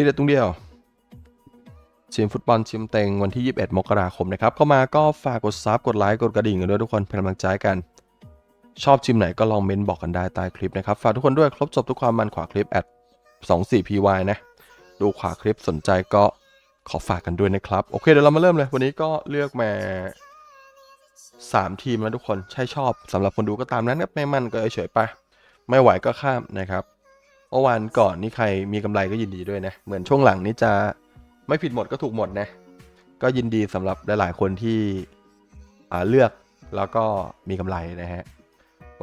ทีเด็ดตรงเดียวทีมฟุตบอลทีมเต็งวันที่ 21 มกราคมนะครับ เข้ามาก็ฝากกดซับกดไลค์กดกระดิ่งกันด้วยทุกคนเป็นกำลังใจกัน ชอบทีมไหนก็ลองเมนบอกกันได้ใต้คลิปนะครับ ฝากทุกคนด้วยครบจบทุกความมันขวาคลิปแอด 24py นะ ดูขวาคลิปสนใจก็ขอฝากกันด้วยนะครับ โอเคเดี๋ยวเรามาเริ่มเลย วันนี้ก็เลือกมา 3 ทีมแล้วทุกคน ใช่ชอบสำหรับคนดูก็ตามนั้นครับไม่มั่นก็เฉยๆไป ไม่ไหวก็ข้ามนะครับ เมื่อวานก่อนนี่ใครมีกำไรก็ยินดีด้วยนะ เหมือนช่วงหลังนี้จะไม่ผิดหมดก็ถูกหมดนะ ก็ยินดีสำหรับหลาย ๆ คนที่เลือกแล้วก็มีกำไรนะฮะ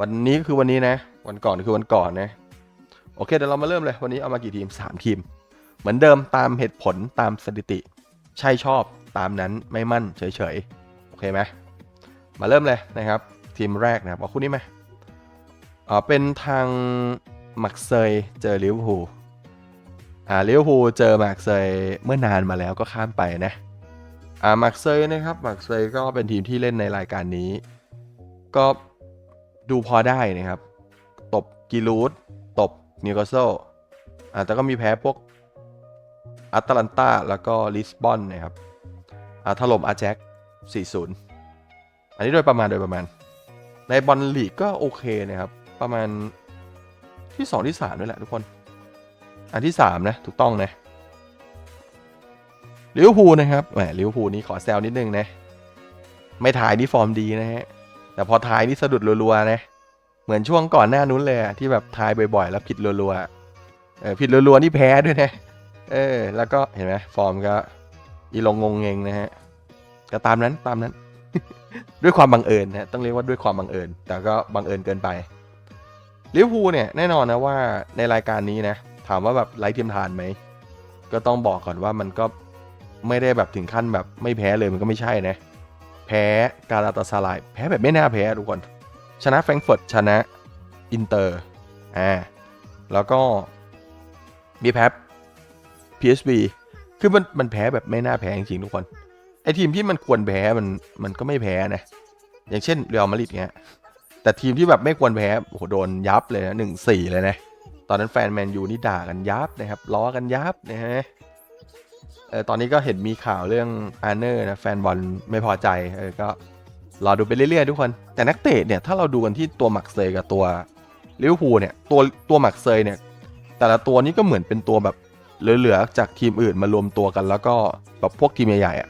วันนี้ก็คือวันนี้นะ วันก่อนคือวันก่อนนะ โอเคเดี๋ยวเรามาเริ่มเลย วันนี้เอามากี่ทีม 3 ทีม เหมือนเดิมตามเหตุผลตามสถิติ ใช่ชอบตามนั้นไม่มั่นเฉยๆ โอเคไหมมาเริ่มเลยนะครับ ทีมแรกนะครับเอาคู่นี้ไหมอ่าเป็นทาง มักเซยเจอลิเวอร์พูลอ่าลิเวอร์พูลเจอมักเซยเมื่อนานมาแล้วก็ข้ามไปนะอ่ามักเซยนะครับมักเซยก็เป็นทีมที่เล่นในรายการนี้ ก็ดูพอได้นะครับ ตบกิรูดตบนิวคาสเซิลอ่าแต่ก็มีแพ้พวกอัตแลนตาแล้วก็ลิสบอนนะครับอ่าถล่มอาแจ็ค4-0 อันนี้โดยประมาณโดยประมาณ ในบอลลีกก็โอเคนะครับ ประมาณ ที่2ที่3ด้วยแหละทุกคน อันที่3นะ ถูกต้องนะลิเวอร์พูลนะครับแหมลิเวอร์พูลนี่ขอแซวนิดนึงนะ ไม่ถ่ายนี่ฟอร์มดีนะฮะ แต่พอทายนี่สะดุดรัวๆนะ เหมือนช่วงก่อนหน้านู้นเลยที่แบบทายบ่อยๆ แล้วผิดรัวๆเออผิดรัวๆนี่แพ้ด้วยนะ เออ แล้วก็เห็นไหมฟอร์มก็อีลงงงเงงนะฮะก็ตามนั้นตามนั้น ด้วยความบังเอิญนะต้องเรียกว่าด้วยความบังเอิญ แต่ก็บังเอิญเกินไป ลิเวอร์พูลเนี่ยแน่นอนนะว่าในรายการนี้นะ ถามว่าแบบไร้เทียมทานไหม ก็ต้องบอกก่อนว่ามันก็ไม่ได้แบบถึงขั้นแบบไม่แพ้เลยมันก็ไม่ใช่นะ แพ้การาตาซาลายแพ้แบบไม่น่าแพ้ทุกคน ชนะแฟรงก์เฟิร์ตชนะอินเตอร์อ่าแล้วก็มีแพ้ PSV คือมันมันแพ้แบบไม่น่าแพ้จริงๆทุกคนไอทีมที่มันควรแพ้มันมันก็ไม่แพ้นะ อย่างเช่นเรอัลมาดริดเงี้ย แต่ทีมที่แบบไม่ควรแพ้โอ้โหโดนยับเลยนะหนึ่งสี่เลยนะ ตอนนั้นแฟนแมนยูนี่ด่ากันยับนะครับ ล้อกันยับนะฮะเออตอนนี้ก็เห็นมีข่าวเรื่องอาร์เนอร์นะแฟนบอลไม่พอใจเออก็รอดูไปเรื่อยๆทุกคน แต่นักเตะเนี่ยถ้าเราดูกันที่ตัวหมักเซยกับตัวลิเวอร์พูลเนี่ยตัวตัวหมักเซยเนี่ย แต่ละตัวนี้ก็เหมือนเป็นตัวแบบเหลือๆจากทีมอื่นมารวมตัวกัน แล้วก็แบบพวกทีมใหญ่ๆอะ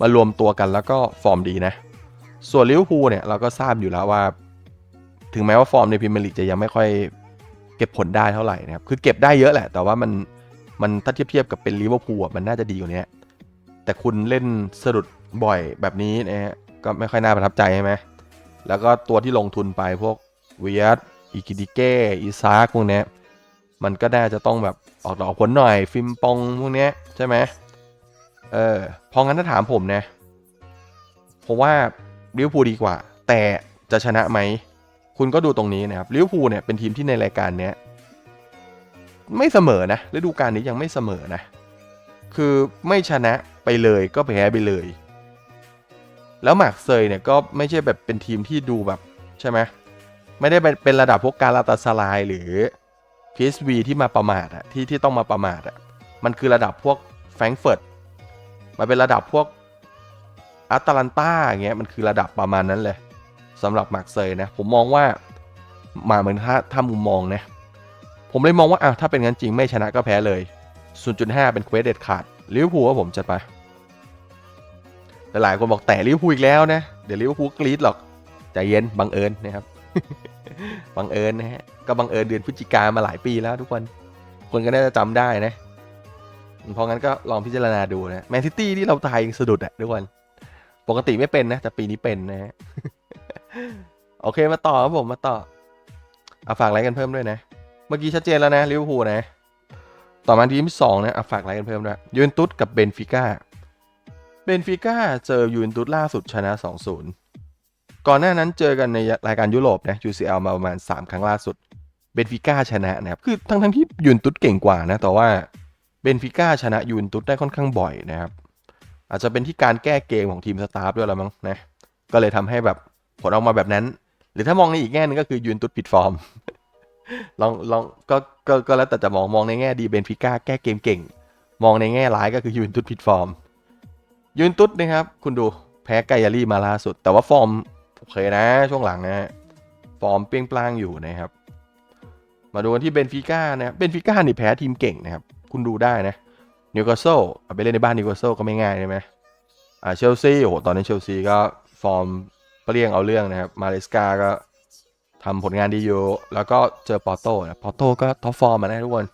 มารวมตัวกันแล้วก็ฟอร์มดีนะ ส่วนลิเวอร์พูลเนี่ยเราก็ทราบอยู่แล้วว่า ถึงแม้ว่าฟอร์มในพรีเมียร์ลีกจะยังไม่ค่อยเก็บผลได้เท่าไหร่นะครับ คือเก็บได้เยอะแหละ แต่ว่ามันมันถ้าเทียบเทียบกับเป็นลิเวอร์พูลอะมันน่าจะดีกว่านี้แต่คุณเล่นสะดุดบ่อยแบบนี้นะฮะก็ไม่ค่อยน่าประทับใจใช่ไหมแล้วก็ตัวที่ลงทุนไปพวกเวียดอิกิดิเก้อีซากพวกนี้มันก็น่าจะต้องแบบออกดอกผลหน่อยฟิมปองพวกนี้ใช่ไหมเออเพราะงั้นถ้าถามผมนะผมว่าลิเวอร์พูลดีกว่า แต่จะชนะไหม คุณก็ดูตรงนี้นะครับลิเวอร์พูลเนี่ยเป็นทีมที่ในรายการเนี้ยไม่เสมอนะฤดูกาลนี้ยังไม่เสมอนะ คือไม่ชนะไปเลยก็แพ้ไปเลย แล้วหมากเซยเนี่ยก็ไม่ใช่แบบเป็นทีมที่ดูแบบใช่ไหมไม่ได้เป็นระดับพวกการาตาสลายหรือ PSV ที่มาประมาทอะที่ที่ต้องมาประมาทอะมันคือระดับพวกแฟรงเฟิร์ตมันเป็นระดับพวกอัตแลนตาอย่างเงี้ยมันคือระดับประมาณนั้นเลย สำหรับมาร์กเซยนะผมมองว่ามาเหมือนถ้าถ้ามุมมองนะผมเลยมองว่าอะถ้าเป็นงั้นจริงไม่ชนะก็แพ้เลย 0.5 เป็นเควสเด็ดขาดลิเวอร์พูลว่าผมจัดไปหลายคนบอกแต่ลิเวอร์พูลอีกแล้วนะ เดี๋ยวลิเวอร์พูลกรี๊ดหรอกใจเย็นบังเอิญนะครับบังเอิญนะฮะก็บังเอิญเดือนพฤศจิกามาหลายปีแล้วทุกคนคนก็น่าจะจำได้นะเพราะงั้นก็ลองพิจารณาดูนะแมนซิตี้ที่เราทายยังสะดุดอะทุกคนปกติไม่เป็นนะ แต่ปีนี้เป็นนะฮะ โอเคมาต่อครับผมมาต่อเอาฝากไลค์กันเพิ่มด้วยนะ เมื่อกี้ชัดเจนแล้วนะลิเวอร์พูลนะ ต่อมาทีมที่สองนะเอาฝากไลค์กันเพิ่มด้วยยูเวนตุสกับเบนฟิก้าเบนฟิก้าเจอยูเวนตุสล่าสุดชนะ 2-0 ก่อนหน้านั้นเจอกันในรายการยุโรปนะ UCL มาประมาณ 3 ครั้งล่าสุดเบนฟิก้าชนะนะครับคือทั้งทั้งที่ยูเวนตุสเก่งกว่านะแต่ว่าเบนฟิก้าชนะยูเวนตุสได้ค่อนข้างบ่อยนะครับอาจจะเป็นที่การแก้เกมของทีมสตาฟด้วยละมั้งนะก็เลยทำให้แบบ ผลออกมาแบบนั้น หรือถ้ามองในอีกแง่นึงก็คือยูนตุสผิดฟอร์มลองลองก็ก็ก็แล้วแต่จะมองมองในแง่ดีเบนฟิก้าแก้เกมเก่ง มองในแง่ร้ายก็คือยูนตุสผิดฟอร์มยูนตุสนะครับ คุณดูแพ้ไกยารี่มาล่าสุด แต่ว่าฟอร์มโอเคนะ ช่วงหลังนะฟอร์มเปรี้ยงปร้างอยู่นะครับ มาดูกันที่เบนฟิก้านะเบนฟิก้านี่แพ้ทีมเก่งนะครับ คุณดูได้นะนิวคาสเซิลเอาไปเล่นในบ้านนิวคาสเซิลก็ไม่ง่ายใช่ไหมอ่าเชลซีโอ้โหตอนนี้เชลซีก็ฟอร์ม เปรี้ยงเอาเรื่องนะครับ มาเลสกาก็ทำผลงานดีอยู่ แล้วก็เจอปอโตนะปอโตก็ท็อปฟอร์มมานะทุกคน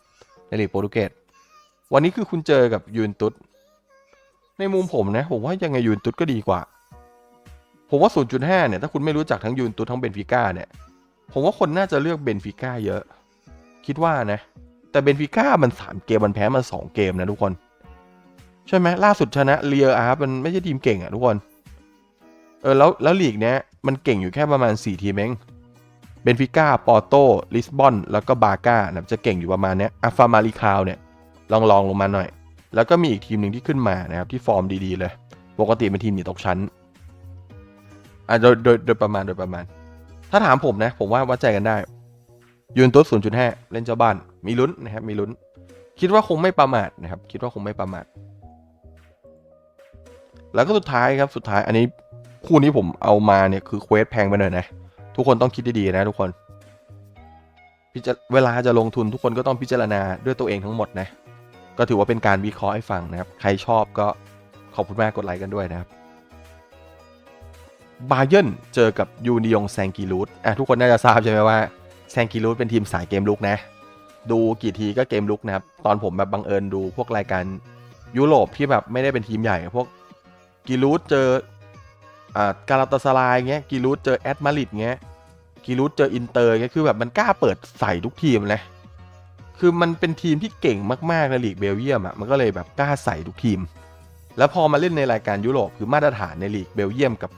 ในลีกโปรตุเกส วันนี้คือคุณเจอกับยูนตุสในมุมผมนะ ผมว่ายังไงยูนตุสก็ดีกว่า ผมว่า 0.5 เนี่ย ถ้าคุณไม่รู้จักทั้งยูนตุสทั้งเบนฟิก้าเนี่ย ผมว่าคนน่าจะเลือกเบนฟิก้าเยอะ คิดว่านะ แต่เบนฟิก้ามัน 3 เกมมันแพ้มา2เกมนะทุกคน ใช่ไหมล่าสุดชนะเรียอาร์มันไม่ใช่ทีมเก่งอะทุกคน เออแล้วแล้วลีกเนี้ยมันเก่งอยู่แค่ประมาณ 4 ทีมเองเบนฟิก้า ปอร์โต ลิสบอน แล้วก็บาก้านะจะเก่งอยู่ประมาณเนี้ยอัฟามาริคาวเนี่ยลองลองลงมาหน่อย แล้วก็มีอีกทีมหนึ่งที่ขึ้นมานะครับที่ฟอร์มดีๆเลย ปกติเป็นทีมหนีตกชั้นอะโดยโดยโดยประมาณโดยประมาณ ถ้าถามผมนะ ผมว่าวัดใจกันได้ยูนตุส0.5เล่นเจ้าบ้าน มีลุ้นนะครับ มีลุ้น คิดว่าคงไม่ประมาทนะครับ คิดว่าคงไม่ประมาท แล้วก็สุดท้ายครับ สุดท้าย อันนี้ คู่นี้ผมเอามาเนี่ยคือเควสแพงไปหน่อยนะ ทุกคนต้องคิดดีๆนะทุกคนพิจเวลาจะลงทุนทุกคนก็ต้องพิจารณาด้วยตัวเองทั้งหมดนะ ก็ถือว่าเป็นการวิเคราะห์ให้ฟังนะครับ ใครชอบก็ขอบคุณมากกดไลค์กันด้วยนะครับบาเยนเจอกับยูนิยงแซงกีรูดอะทุกคนน่าจะทราบใช่ไหมว่าแซงกีรูดเป็นทีมสายเกมลุกนะ ดูกี่ทีก็เกมลุกนะครับ ตอนผมแบบบังเอิญดูพวกรายการยุโรปที่แบบไม่ได้เป็นทีมใหญ่พวกกีรูดเจอ การาตาสลายเงี้ยกีรูดเจอแอตมาริดเงี้ยกีรูดเจออินเตอร์เงี้ยคือแบบมันกล้าเปิดใส่ทุกทีมเลยคือมันเป็นทีมที่เก่งมากๆในลีกเบลเยียมอะมันก็เลยแบบกล้าใส่ทุกทีม แล้วพอมาเล่นในรายการยุโรปคือมาตรฐานในลีกเบลเยียมกับ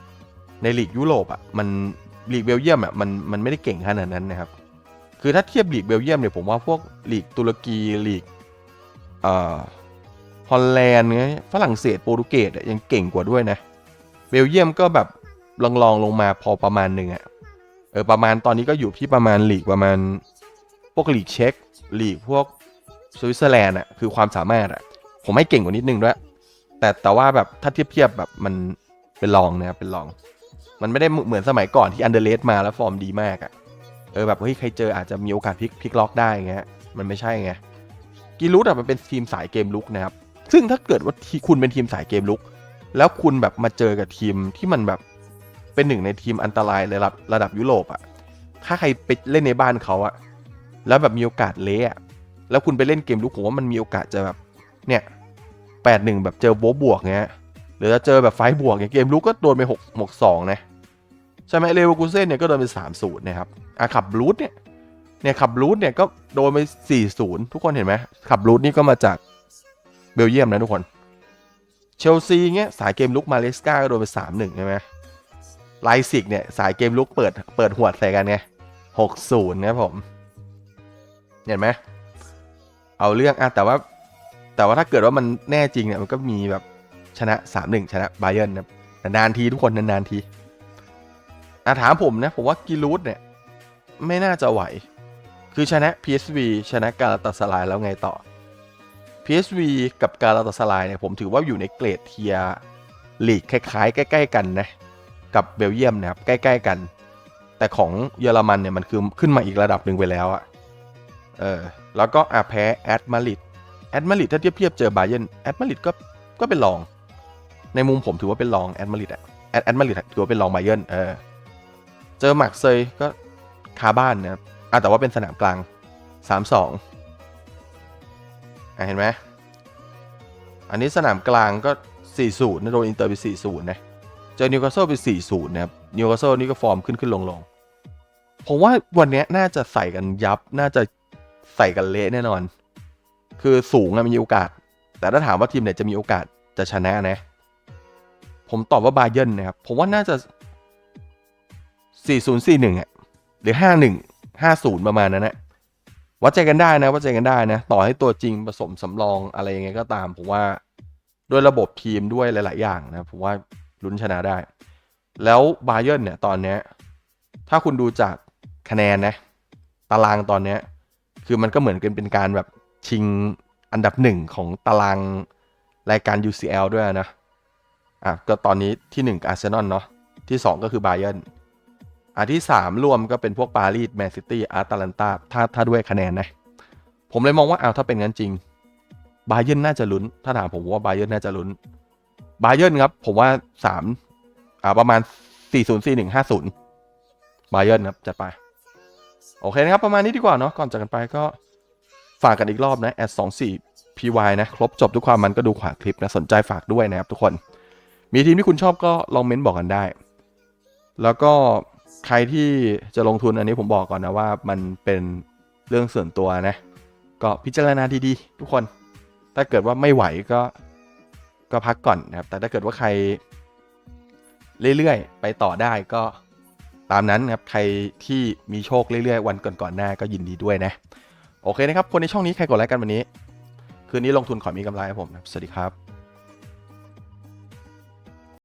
ในลีกยุโรปอะมันลีกเบลเยียมอะมันมันไม่ได้เก่งขนาดนั้นนะครับคือถ้าเทียบลีกเบลเยียมเนี่ยผมว่าพวกลีกตุรกีลีกเอ่อฮอลแลนด์เงี้ยฝรั่งเศสโปรตุเกสยังเก่งกว่าด้วยนะ เบลเยียมก็แบบลองลองลงมาพอประมาณหนึ่งอะเออประมาณตอนนี้ก็อยู่ที่ประมาณหลีกประมาณพวกลีกเช็กลีกพวกสวิตเซอร์แลนด์อะคือความสามารถอะผมให้เก่งกว่านิดนึงด้วย แต่แต่ว่าแบบถ้าเทียบเทียบแบบมันเป็นรองนะครับเป็นรอง มันไม่ได้เหมือนสมัยก่อนที่อันเดอร์เลสมาแล้วฟอร์มดีมากอะ่ะเออแบบเฮ้ยใครเจออาจจะมีโอกาสพลิกพลิกล็อกได้ไงฮะมันไม่ใช่ไงกีรูดอะมันเป็นทีมสายเกมลุกนะครับซึ่งถ้าเกิดว่าคุณเป็นทีมสายเกมลุก แล้วคุณแบบมาเจอกับทีมที่มันแบบเป็นหนึ่งในทีมอันตรายระดับระดับยุโรปอะถ้าใครไปเล่นในบ้านเขาอะแล้วแบบมีโอกาสเละแล้วคุณไปเล่นเกมลุกผมว่ามันมีโอกาสจะแบบเนี่ยแปดหนึ่งแบบเจอโบบวกเงี้ยหรือจะเจอแบบไฟบวกอย่างเกมลุกก็โดนไปหกหกสองนะใช่ไหมเลเวอร์กูเซ่นเนี่ยก็โดนไปสามศูนย์นะครับอะขับรูทเนี่ยเนี่ยขับรูทเนี่ยก็โดนไปสี่ศูนย์ทุกคนเห็นไหมขับรูทนี่ก็มาจากเบลเยียมนะทุกคน เชลซีเงี้ยสายเกมลุกมาเลสกาก็โดนไปสามหนึ่งใช่ไหมไลซิกเนี่ยสายเกมลุกเปิดเปิดหัวใส่กันไงหกศูนย์นะครับผม เห็นไหมเอาเรื่องอะแต่ว่า แต่ว่าถ้าเกิดว่ามันแน่จริงเนี่ยมันก็มีแบบชนะ3-1ชนะไบเยิร์นนะนานทีทุกคนนานๆทีอะถามผมนะ ผมว่ากิรูดเนี่ย ไม่น่าจะไหว คือชนะ PSV ชนะกาลาตาสลายแล้วไงต่อ PSV กับกาลาตาสลายเนี่ยผมถือว่าอยู่ในเกรดเทียร์ลีกคล้ายๆ ใกล้ ๆ กันนะกับเบลเยียมนะครับใกล้ ๆ กัน แต่ของเยอรมันเนี่ยมันคือขึ้นมาอีกระดับหนึ่งไปแล้วอะเออแล้วก็อาแพ้แอดมาริดแอดมาริดถ้าเทียบเทียบเจอบาเยนแอดมาริดก็ก็เป็นรอง ในมุมผมถือว่าเป็นรองแอดมาริดอะแอดแอดมาริดถือว่าเป็นรองบาเยนเออเจอหมักเซยก็คาบ้านนะครับอะแต่ว่าเป็นสนามกลางสามสอง เห็นไหมอันนี้สนามกลางก็สี่ศูนย์นะโดนอินเตอร์ไปสี่ศูนย์นะ เจอนิวคาสเซิลไปสี่ศูนย์นะครับ นิวคาสเซิลนี่ก็ฟอร์มขึ้นขึ้นลงลงผมว่าวันนี้น่าจะใส่กันยับ น่าจะใส่กันเละแน่นอน คือสูงอะมีโอกาส แต่ถ้าถามว่าทีมไหนจะมีโอกาสจะชนะนะ ผมตอบว่าบาเยิร์นนะครับ ผมว่าน่าจะ 4041อะ หรือ 51 50 ประมาณนั้นนะ วัดใจกันได้นะวัดใจกันได้นะ ต่อให้ตัวจริงผสมสำรองอะไรยังไงก็ตามผมว่าด้วยระบบทีมด้วยหลาย ๆ อย่างนะผมว่าลุ้นชนะได้ แล้วบาเยิร์นเนี่ยตอนเนี้ยถ้าคุณดูจากคะแนนนะตารางตอนเนี้ยคือมันก็เหมือนกันเป็นการแบบชิงอันดับหนึ่งของตารางรายการ UCL ด้วยนะอะก็ตอนนี้ที่หนึ่งอาร์เซนอลเนาะที่สองก็คือบาเยิร์น อะที่สามรวมก็เป็นพวกปารีสแมนซิตี้อาร์ตาลันตาถ้าถ้าด้วยคะแนนนะ ผมเลยมองว่าเอาถ้าเป็นงั้นจริงบาเยิร์นน่าจะลุ้น ถ้าถามผมว่าบาเยิร์นน่าจะลุ้นบาเยิร์นครับ ผมว่าสามอ่าประมาณสี่ศูนย์สี่หนึ่งห้าศูนย์บาเยิร์นครับจัดไป โอเคนะครับ ประมาณนี้ดีกว่าเนาะก่อนจากกันไปก็ฝากกันอีกรอบนะแอดสองสี่ PY นะ ครบจบทุกความมันก็ดูขวาคลิปนะ สนใจฝากด้วยนะครับทุกคน มีทีมที่คุณชอบก็ลองเม้นบอกกันได้ แล้วก็ ใครที่จะลงทุนอันนี้ผมบอกก่อนนะว่ามันเป็นเรื่องส่วนตัวนะ ก็พิจารณาดีๆทุกคน ถ้าเกิดว่าไม่ไหวก็ก็พักก่อนนะครับ แต่ถ้าเกิดว่าใครเรื่อยๆ ไปต่อได้ก็ตามนั้นนะครับ ใครที่มีโชคเรื่อยๆ วันก่อนๆหน้าก็ยินดีด้วยนะ โอเคนะครับ คนในช่องนี้ใครกดไลค์กันวันนี้ คืนนี้ลงทุนขอมีกำไรครับผม สวัสดีครับ